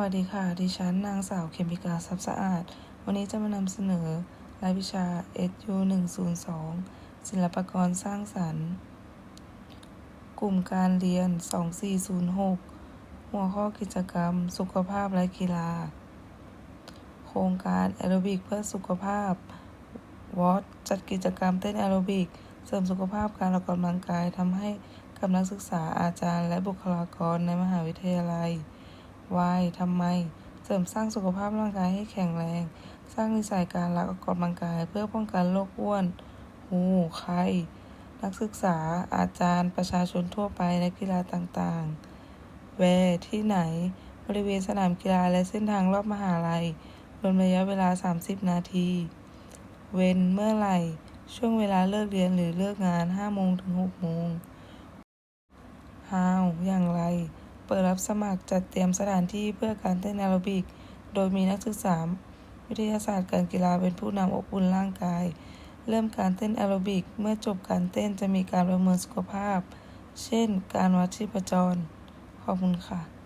วัสดีค่ะ ดิฉันนางสาวเขมิกาทรัพย์สะอาด วันนี้จะมานำเสนอรายวิชา SU 102ศิลปกรสร้างสรรค์ กลุ่มการเรียน 2406 หัวข้อกิจกรรม สุขภาพและกีฬา โครงการแอโรบิกเพื่อสุขภาพ วอตจัดกิจกรรมเต้นแอโรบิก เสริมสุขภาพการออกกำลังกายทำให้กับนักศึกษาอาจารย์และบุคลากรในมหาวิทยาลัย วายทำไม เสริมสร้างสุขภาพร่างกายให้แข็งแรง สร้างนิสัยการรักออกกำลังกาย เพื่อป้องกันโรคอ้วนหูไข้นักศึกษาอาจารย์ประชาชนทั่วไปและกีฬาต่างๆ แวที่ไหน บริเวณสนามกีฬาและเส้นทางรอบมหาลัยรวมระยะเวลา 30 นาที เว้นเมื่อไหร่ ช่วงเวลาเลิกเรียนหรือเลิกงาน5โมงถึง6โมง How อย่างไร เปิดรับสมัครจัดเตรียมสถานที่เพื่อการเต้นแอโรบิก โดยมีนักศึกษา วิทยาศาสตร์การกีฬาเป็นผู้นำอบอุ่นร่างกาย เริ่มการเต้นแอโรบิก เมื่อจบการเต้นจะมีการประเมินสุขภาพ เช่น การวัดชีพจร ขอบคุณค่ะ